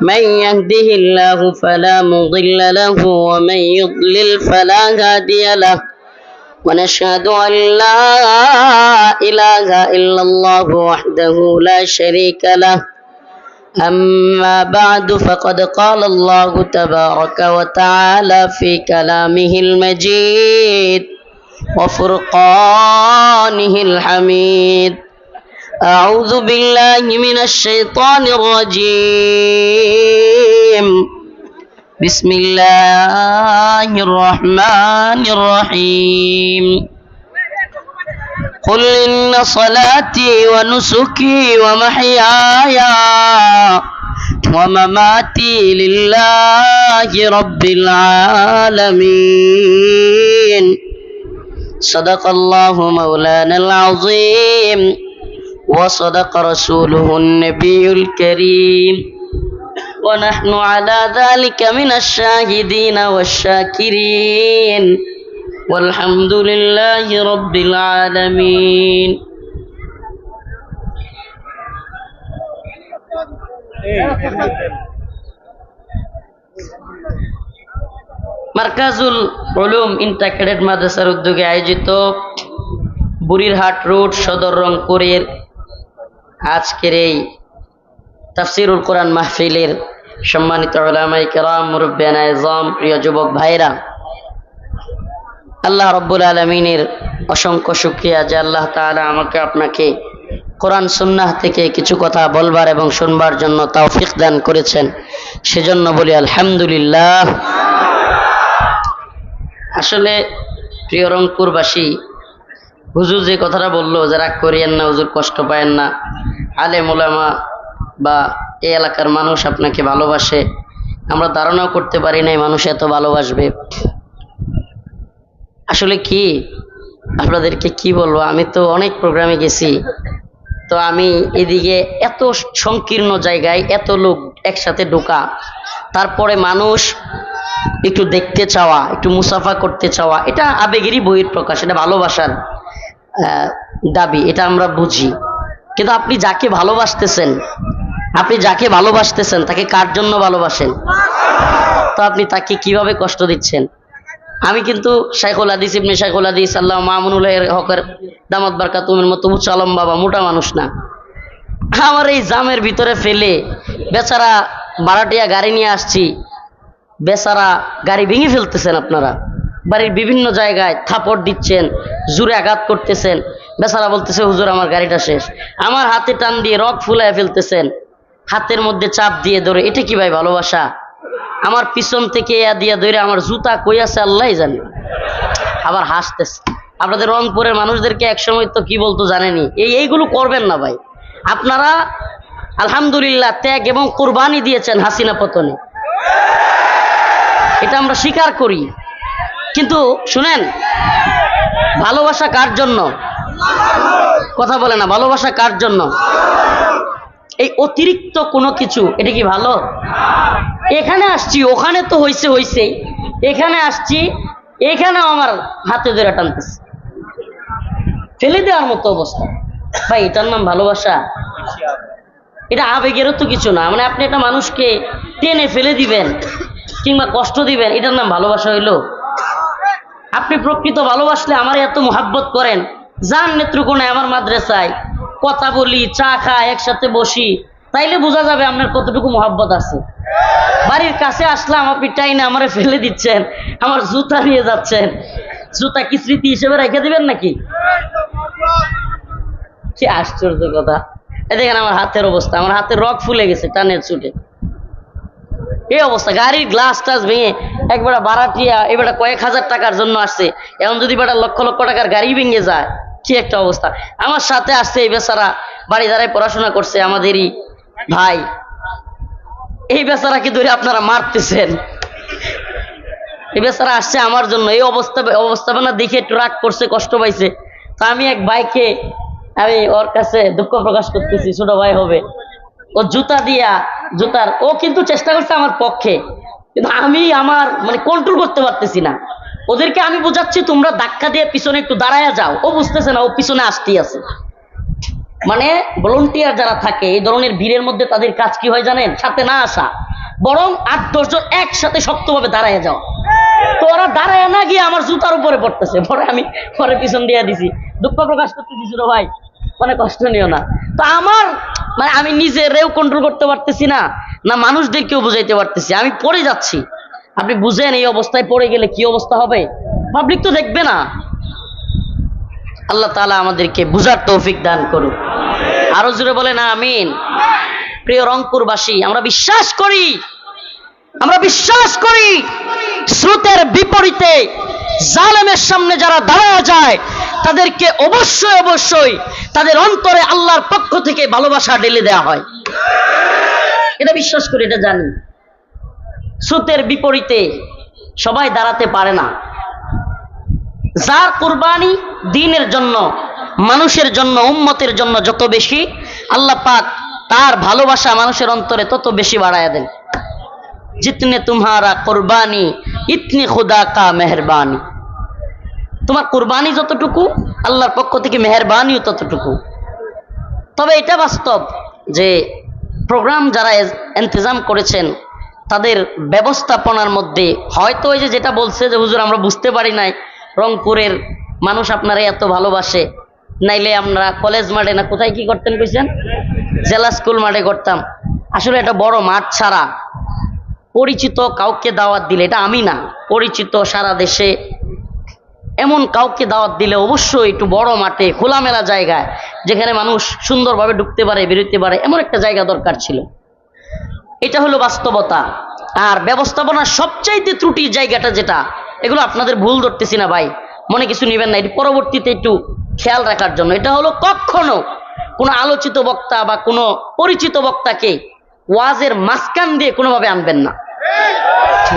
من يهده الله فلا مضل له ومن يضلل فلا هادي له. ونشهد أن لا إله إلا الله وحده لا شريك له. أما بعد فقد قال الله تبارك وتعالى في كلامه المجيد وفرقانه الحميد. أعوذ بالله من الشيطان الرجيم. بسم الله الرحمن الرحيم. قل إن صلاتي ونسكي ومحياي ومماتي لله رب العالمين. صدق الله مولانا العظيم. وصدق رسوله النبي الكريم ونحن على ذلك من الشاهدين والشاكرين والحمد لله رب العالمين Markazul Uloom integrated মাদ্রাসার উদ্যোগে আয়োজিত বুড়িরহাট রোড সদর রংপুরের আজকের এই তাফসিরুল কোরআন মাহফিলের সম্মানিত প্রিয় যুবক ভাইরা আল্লাহ রব্বুল আলমিনের অসংখ্য শুক্রিয়া যে আল্লাহ তাআলা আমাকে আপনাকে কোরআন সুন্নাহ থেকে কিছু কথা বলবার এবং শুনবার জন্য তৌফিক দান করেছেন। সেজন্য বলি আলহামদুলিল্লাহ। আসলে প্রিয় রংপুরবাসী, হুজুর যে কথাটা বলল যে রাগ করিয়েন না, হুজুর কষ্ট পায়েন না আলে মোলামা বা এই এলাকার মানুষ আপনাকে ভালোবাসে। আমরা ধারণাও করতে পারি নাই মানুষ এত ভালোবাসবে। আসলে কি? আপনাদেরকে কি বলব? আমি তো অনেক প্রোগ্রামে গেছি। তো আমি এদিকে এত সংকীর্ণ জায়গায় এত লোক একসাথে ঢোকা। তারপরে মানুষ একটু দেখতে চাওয়া, একটু মুসাফা করতে চাওয়া, এটা আবেগেরই বইয়ের প্রকাশ এটা ভালোবাসার দাবি, এটা আমরা বুঝি। কিন্তু আপনি যাকে ভালোবাসতেছেন, আপনি যাকে ভালোবাসতেছেন, তাকে কার জন্য ভালোবাসেন? তো আপনি তাকে কীভাবে কষ্ট দিচ্ছেন? আমি কিন্তু শাইখুল হাদিস ইবনে শাইখুল হাদিস, আল্লাহ মামুনুল হকের দামাত বারকাতুমের মতো উচ্চ আলম বাবা, মোটা মানুষ না। আমার এই জামের ভিতরে ফেলে বেচারা ভাড়াটিয়া গাড়ি নিয়ে আসছি, বেচারা গাড়ি ভেঙে ফেলতেছেন আপনারা। বাড়ির বিভিন্ন জায়গায় থাপড় দিচ্ছেন, জুড়ে আঘাত করতেছেন। বেচারা বলতেছে, হুজুর, আমার গাড়িটা শেষ। আমার হাতে টান দিয়ে রক ফুলায় ফেলতেছেন। হাতের মধ্যে চাপ দিয়ে ধরে, এটা কি ভাই ভালোবাসা? আমার পিছন থেকে ইয়া দিয়া ধরে আমার জুতা কই আছে আল্লাহ জানে। আবার হাসতেছে। আপনাদের রংপুরের মানুষদেরকে একসময় তো কি বলতো জানেনি? এই, এইগুলো করবেন না ভাই। আপনারা আলহামদুলিল্লাহ ত্যাগ এবং কোরবানি দিয়েছেন হাসিনা পতনে। এটা আমরা স্বীকার করি। কিন্তু শুনেন, ভালোবাসা কার জন্য? কথা বলে না, ভালোবাসা কার জন্য? এই অতিরিক্ত কোনো কিছু, এটা কি ভালো? এখানে আসছি, ওখানে তো হইছে হইছেই এখানে আসছি এখানেও আমার হাতে ধরে টানতেছে। ফেলে দেওয়ার মতো অবস্থা। ভাই, এটার নাম ভালোবাসা। এটা আবেগেরও তো কিছু না মানে আপনি একটা মানুষকে টেনে ফেলে দিবেন, কিংবা কষ্ট দিবেন, এটার নাম ভালোবাসা হইল। আপনি প্রকৃত ভালোবাসলে আমার এত মোহাব্বত করেন যান নেত্রকোণায় আমার মাদ্রাসায় কথা বলি, চা খাই, একসাথে বসি, তাইলে বোঝা যাবে আপনার কতটুকু মোহাব্বত আছে। বাড়ির কাছে আসলাম আপনি টাই না, আমারে ফেলে দিচ্ছেন, আমার জুতা নিয়ে যাচ্ছেন। জুতা কি স্মৃতি হিসেবে রেখে দিবেন নাকি? কি আশ্চর্য কথা। এই দেখেন আমার হাতের অবস্থা, আমার হাতের রক ফুলে গেছে টানের চুটে এই অবস্থা, গাড়ির গ্লাস টাস ভেঙে একবার বারাটিয়া এবার কয়েক হাজার টাকার জন্য আসছে, এখন যদি বেটা লক্ষ লক্ষ টাকার গাড়ি ভেঙে যায় কি একটা অবস্থা। আমার সাথে আসছে এই বেচারা, বাড়ি দাঁড়ায় পড়াশোনা করছে আমাদেরই ভাই। এই বেচারাকে ধরে আপনারা মারতেছেন। এই বেচারা আসছে আমার জন্য। এই অবস্থা অবস্থাপনা দেখে রাগ করছে, কষ্ট পাইছে। তা আমি এক ভাইকে, আমি ওর কাছে দুঃখ প্রকাশ করতেছি, ছোট ভাই হবে। ও জুতা দিয়া, জুতার ও কিন্তু চেষ্টা করছে আমার পক্ষে। কিন্তু আমি আমার মানে কন্ট্রোল করতে পারতেছি না। ওদেরকে আমি বোঝাচ্ছি, তোমরা ধাক্কা দিয়ে পিছনে একটু দাঁড়ায়া যাও। ও বুঝতেছে না, ও পিছনে আসতেই আছে। মানে ভলন্টিয়ার যারা থাকে, এই ধরনের ভিড়ের মধ্যে তাদের কাজ কি হয় জানেন? সাথে না আসা। বরং আট দশজন একসাথে শক্তভাবে দাঁড়ায় যাও। তো ওরা দাঁড়ায় না গিয়ে আমার জুতার উপরে পড়তেছে। পরে আমি পরে পিছন দিয়ে দিছি। দুঃখ প্রকাশ করতে দিছিল ভাই মানে কষ্ট নিও না। তো আমার মানে আমি নিজেরেও কন্ট্রোল করতে পারতেছি না না মানুষদেরকেও বুঝাইতে পারতেছি। আমি পড়ে যাচ্ছি। আপনি বুঝেন এই অবস্থায় পড়ে গেলে কি অবস্থা হবে? পাবলিক তো দেখবে না। আল্লাহ তাআলা আমাদেরকে বুঝার তৌফিক দান করুক। আরও জোরে বলে না আমিন। প্রিয় রংপুরবাসী, আমরা বিশ্বাস করি। আমরা বিশ্বাস করি, স্রোতের বিপরীতে জালেমের সামনে যারা দাঁড়ায় যায়, তাদেরকে অবশ্যই অবশ্যই তাদের অন্তরে আল্লাহর পক্ষ থেকে ভালোবাসা ঢেলে দেওয়া হয়। এটা বিশ্বাস করি, এটা জানি। স্রোতের বিপরীতে সবাই দাঁড়াতে পারে না। যার কুরবানি দিনের জন্য, মানুষের জন্য, উম্মতের জন্য যত বেশি, আল্লাহ পাক তার ভালোবাসা মানুষের অন্তরে তত বেশি বাড়ায় দেন। জিতনে তোমারা কোরবানি, ইতনি খুদা কা মেহরবানি। তোমার কোরবানি যতটুকু, আল্লাহর পক্ষ থেকে মেহরবানিও ততটুকু। তবে এটা বাস্তব যে, প্রোগ্রাম যারা ইন্তজাম করেছেন তাদের ব্যবস্থাপনার মধ্যে। হয়তো ওই যে যেটা বলছে যে, হুজুর, আমরা বুঝতে পারি নাই রংপুরের মানুষ আপনারা এত ভালোবাসে। নাইলে আমরা কলেজ মাঠে না, কোথায় কি করতেন কইছেন? জেলা স্কুল মাঠে করতাম। আসলে এটা বড় মাঠ ছাড়া পরিচিত কাউকে দাওয়াত দিলে, এটা আমি না, পরিচিত সারা দেশে এমন কাউকে দাওয়াত দিলে অবশ্যই একটু বড় মাঠে, খোলামেলা জায়গায়, যেখানে মানুষ সুন্দরভাবে ঢুকতে পারে, বেরোতে পারে, এমন একটা জায়গা দরকার ছিল। এটা হলো বাস্তবতা। আর ব্যবস্থাপনার সবচাইতে ত্রুটির জায়গাটা যেটা, এগুলো আপনাদের ভুল ধরতেছি না ভাই। মনে কিছু নেবেন না, এটি পরবর্তীতে একটু খেয়াল রাখার জন্য। এটা হলো কখনো কোনো আলোচিত বক্তা বা কোনো পরিচিত বক্তাকে ওয়াজের মাঝখান দিয়ে কোনোভাবে আনবেন না।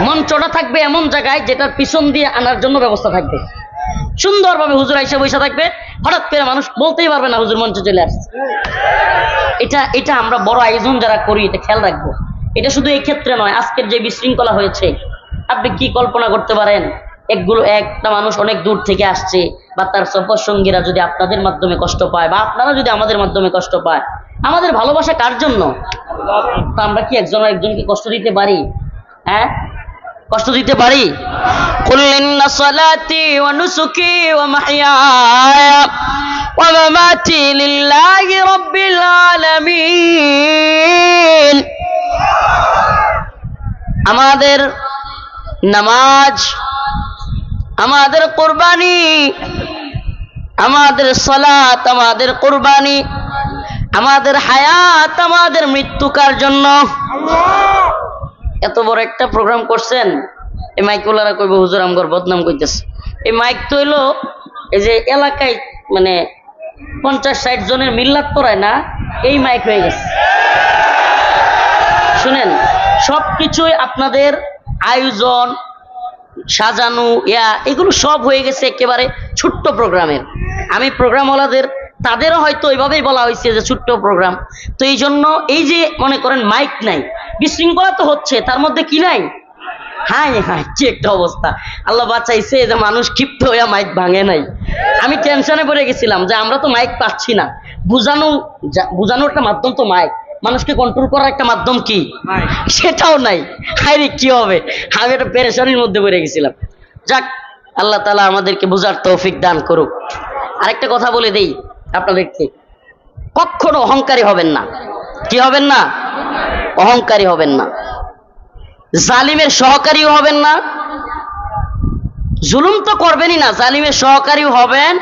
মঞ্চটা থাকবে এমন জায়গায় যেটার পিছন দিয়ে আনার জন্য ব্যবস্থা থাকবে। সুন্দরভাবে হুজুর আইসা বৈশা থাকবে। হঠাৎ করে মানুষ বলতেই পারবে না, হুজুর মঞ্চে চলে আসছে। এটা এটা আমরা বড় আয়োজন যারা করি, এটা খেয়াল রাখব। এটা শুধু এই ক্ষেত্রে নয়, আজকের যে বিশৃঙ্খলা হয়েছে, আপনি কি কল্পনা করতে পারেন? একগুলো, একটা মানুষ অনেক দূর থেকে আসছে বা তার সফর সঙ্গীরা যদি আপনাদের মাধ্যমে কষ্ট পায় বা আপনারা যদি আমাদের মাধ্যমে কষ্ট পায়, আমাদের ভালোবাসা কার জন্য? আমরা কি একজন একজনকে কষ্ট দিতে পারি? হ্যাঁ? কষ্ট দিতে পারি? সালাতি ওয়া নুসুকি ওয়া আমাদের নামাজ, আমাদের কোরবানি, আমাদের সলাত, আমাদের কোরবানি, আমাদের হায়াত, আমাদের মৃত্যুকার জন্য। এত বড় একটা প্রোগ্রাম করছেন, এই মাইকওয়ালারা কইব, হুজুর, আমগর বদনাম কইতেছে। এই মাইক তো হইল, এই যে এলাকায় মানে পঞ্চাশ ষাট জনের মিল্লাত পড়ায় না, এই মাইক হয়ে গেছে। শুনেন সব কিছুই আপনাদের আয়োজন, সাজানো, ইয়া, এগুলো সব হয়ে গেছে একেবারে ছোট্ট প্রোগ্রামের। আমি প্রোগ্রামওয়ালাদের, তাদেরও হয়তো ওইভাবেই বলা হয়েছে যে ছোট্ট প্রোগ্রাম। তো এই জন্য এই যে মনে করেন মাইক নাই, বিশৃঙ্খলা তো হচ্ছে, তার মধ্যে কি নাই? হাই হাই কি একটা অবস্থা। আল্লাহ বাঁচাইছে যে মানুষ ক্ষিপ্ত হইয়া মাইক ভাঙে নাই। আমি টেনশনে পড়ে গেছিলাম যে আমরা তো মাইক পাচ্ছি না। বুঝানো বুঝানোর একটা মাধ্যম তো মাইক। মানুষকে কন্ট্রোল করার একটা মাধ্যম কি? সেটাও নাই। হাইরে কি হবে? আমি একটা পেরেশানির মধ্যে পড়ে গেছিলাম। যাক আল্লাহ তালা আমাদেরকে বোঝার তৌফিক দান করুক। আরেকটা কথা বলে দেই আপনাদেরকে। কখনো অহংকারী হবেন না। কি হবেন না? অহংকারী হবেন না। জালিমের সহকারীও হবেন না। জুলুম তো করবেনই না। জালিমের সহকারীও হবেন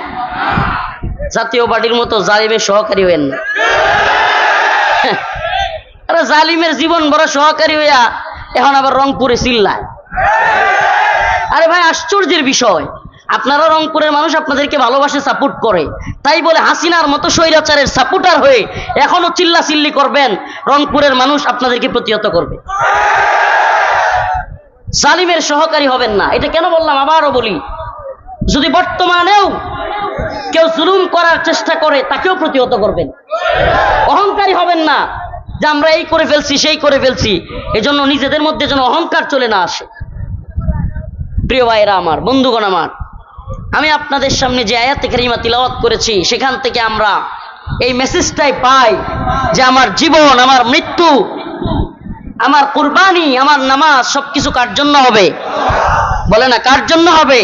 জাতীয় পার্টির মতো জালিমের সহকারী হবেন না। আরে জালিমের জীবন বড় সহকারী হইয়া এখন আবার রংপুরে চিল্লায়। আরে ভাই, আশ্চর্যের বিষয়। আপনারা রংপুরের মানুষ আপনাদেরকে ভালোবাসে সাপোর্ট করে। তাই বলে হাসিনার মতো স্বৈরাচারের সাপোর্টার হয়ে এখনও চিল্লা চিল্লি করবেন, রংপুরের মানুষ আপনাদেরকে প্রতিহত করবে। জালিমের সহকারী হবেন না। এটা কেন বললাম? আবারও বলি। যদি বর্তমানেও কেউ জুলুম করার চেষ্টা করে, তাকেও প্রতিহত করবেন। অহংকারী হবেন না। যে আমরা এই করে ফেলছি, সেই করে ফেলছি, এজন্য নিজেদের মধ্যে যেন অহংকার চলে না আসে। প্রিয় ভাইরা আমার, বন্ধুগণ আমার, আমি আপনাদের সামনে যে আয়াত কারিমা তিলাওয়াত করেছি, সেখান থেকে আমরা এই মেসেজটাই পাই যে আমার জীবন, আমার মৃত্যু, আমার কুরবানি, আমার নামাজ সবকিছু কার জন্য হবে? বলে না, কার জন্য হবে?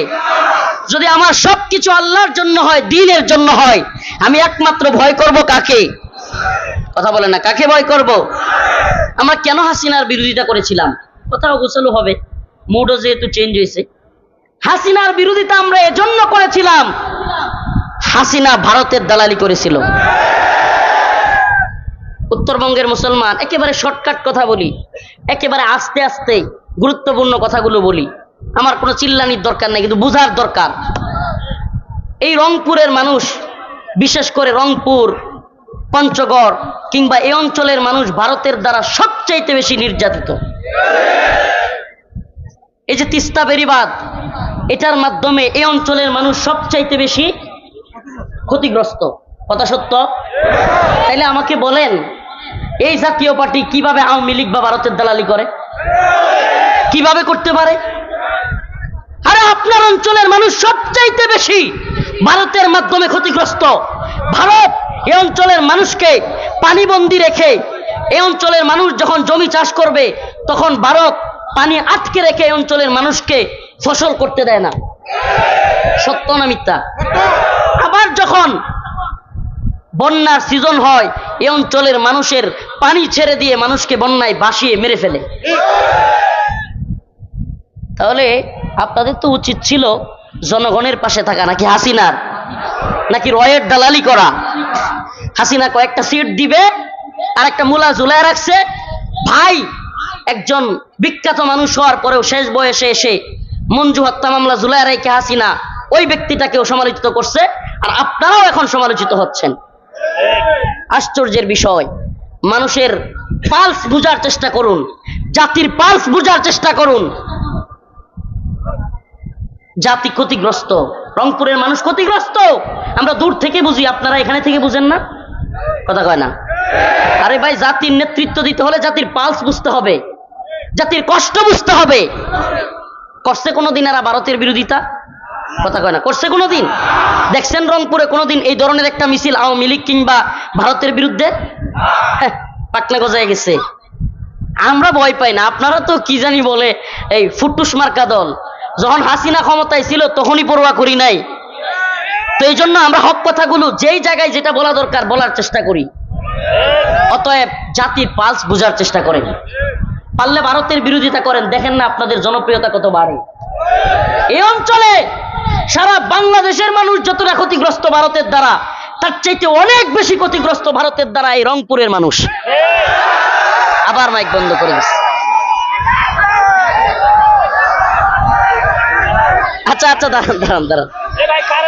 যদি আমার সবকিছু আল্লাহর জন্য হয়, দিনের জন্য হয়, আমি একমাত্র ভয় করব কাকে? কথা বলে না, কাকে ভয় করব? আমরা কেন হাসিনার বিরোধিতা করেছিলাম? কোথাও গোছালো হবে। মুডও যেহেতু চেঞ্জ হয়েছে। হাসিনার বিরোধিতা আমরা এজন্য করেছিলাম, হাসিনা ভারতের দালালি করেছিল। উত্তরবঙ্গের মুসলমান, একেবারে শর্টকাট কথা বলি, একেবারে আস্তে আস্তে গুরুত্বপূর্ণ কথাগুলো বলি। আমার কোনো চিল্লানির দরকার নেই, কিন্তু বুঝার দরকার। এই রংপুরের মানুষ, বিশেষ করে রংপুর পঞ্চগড় কিংবা এই অঞ্চলের মানুষ ভারতের দ্বারা সবচাইতে বেশি নির্যাতিত। এই যে তিস্তা বেরিবাদ এটার মাধ্যমে এই অঞ্চলের মানুষ সবচাইতে বেশি ক্ষতিগ্রস্ত। কথা সত্য? তাইলে আমাকে বলেন, এই জাতীয় পার্টি কীভাবে আওয়ামী লীগ বা ভারতের দালালি করে? কীভাবে করতে পারে? আরে আপনার অঞ্চলের মানুষ সবচাইতে বেশি ভারতের মাধ্যমে ক্ষতিগ্রস্ত। ভারত এই অঞ্চলের মানুষকে পানিবন্দি রেখে এই অঞ্চলের মানুষ যখন জমি চাষ করবে, তখন ভারত পানি আটকে রেখে এই অঞ্চলের মানুষকে ফসল করতে দেয় না। সত্য না মিথ্যা? আবার যখন বন্যার সিজন হয় এই অঞ্চলের মানুষের পানি ছেড়ে দিয়ে মানুষকে বন্যায় বাসিয়ে মেরে ফেলে। তাহলে আপনাদের তো উচিত ছিল জনগণের পাশে থাকা, নাকি হাসিনার, নাকি রয়ের দালালি করা। হাসিনা কয়েকটা সিট দিবে আর একটা মূলা ঝুলায় রাখছে। ভাই, একজন বিখ্যাত মানুষ হওয়ার পরেও শেষ বয়সে এসে মঞ্জু হত্যা মামলা ঝুলায় রেখে হাসিনা ওই ব্যক্তিটাকেও সমালোচিত করছে, আর আপনারাও এখন সমালোচিত হচ্ছেন। আশ্চর্যের বিষয়, মানুষের পালস বুঝার চেষ্টা করুন, জাতির পালস বুঝার চেষ্টা করুন। জাতি ক্ষতিগ্রস্ত, রংপুরের মানুষ ক্ষতিগ্রস্ত। আমরা দূর থেকে বুঝি, আপনারা এখানে থেকে বুঝেন না? কথা কয় না? আরে ভাই জাতির নেতৃত্ব দিতে হলে জাতির পালস বুঝতে হবে। জাতির কষ্ট বুঝতে হবে। করছে কোনোদিন এরা ভারতের বিরোধিতা? কথা কয় না করছে কোনোদিন? দেখছেন রংপুরে কোনোদিন এই ধরনের একটা মিছিল আওয়ামী লীগ কিংবা ভারতের বিরুদ্ধে? হ্যাঁ, পাটনা গজায় গেছে। আমরা ভয় পাই না আপনারা তো কি জানি বলে এই ফুটুস মার্কা দল। যখন হাসিনা ক্ষমতায় ছিল তখনই পড়ুয়া করি নাই। তো এই জন্য আমরা হক কথাগুলো যেই জায়গায় যেটা বলা দরকার বলার চেষ্টা করি। অতএব জাতির পালস বোঝার চেষ্টা করেন। পারলে ভারতের বিরোধিতা করেন, দেখেন না আপনাদের জনপ্রিয়তা কত বাড়ে। এই অঞ্চলে সারা বাংলাদেশের মানুষ যতটা ক্ষতিগ্রস্ত ভারতের দ্বারা, তার চাইতে অনেক বেশি ক্ষতিগ্রস্ত ভারতের দ্বারা এই রংপুরের মানুষ। আবার মাইক বন্ধ করে দিচ্ছে আচ্ছা আচ্ছা দাঁড়ান দাঁড়ান দাঁড়ান।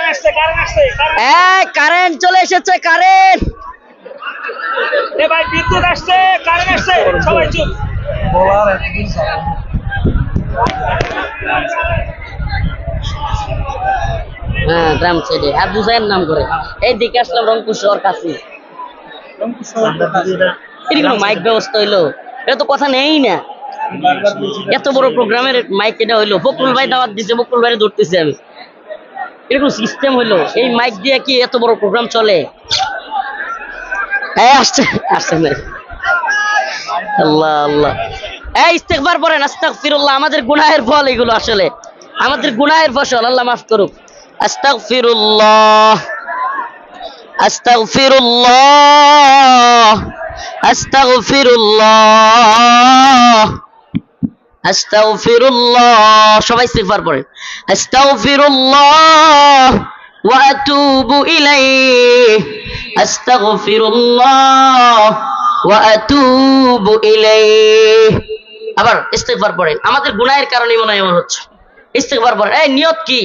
এ কারেন্ট চলে এসেছে কারেন্ট। এ ভাই বিদ্যুৎ আসছে কারেন্ট আসছে সবাই চুপ। হ্যাঁ গ্রাম সাইডে। আর বুঝাইয়ের নাম করে। এই দিকে আসলাম রংপুর শহর কাছে। এটি কোনো মাইক ব্যবস্থা হইল? এটা তো কথা নেই না। এত বড় প্রোগ্রামের মাইক এটা হইল। ফকরুল ভাই দাওয়াত দিছে ফকরুল ভাই ধরতেছি আমি। এরকম সিস্টেম হইল এই মাইক দিয়ে কি এত বড় প্রোগ্রাম চলে? আমাদের গুনাহের ফল এগুলো আসলে। আমাদের গুনাহের ফসল, আল্লাহ মাফ করুক। আস্তাগফিরুল্লাহ। আস্তাগফিরুল্লাহ। আস্তাগফিরুল্লাহ। আস্তাগফিরুল্লাহ। সবাই ইস্তেগফার ইলাইহি। আবার ইস্তেকবার পড়েন আমাদের গুনাহের কারণে মনে হয় হচ্ছে। ইস্তেকবার পড়েন এই নিয়ত কি?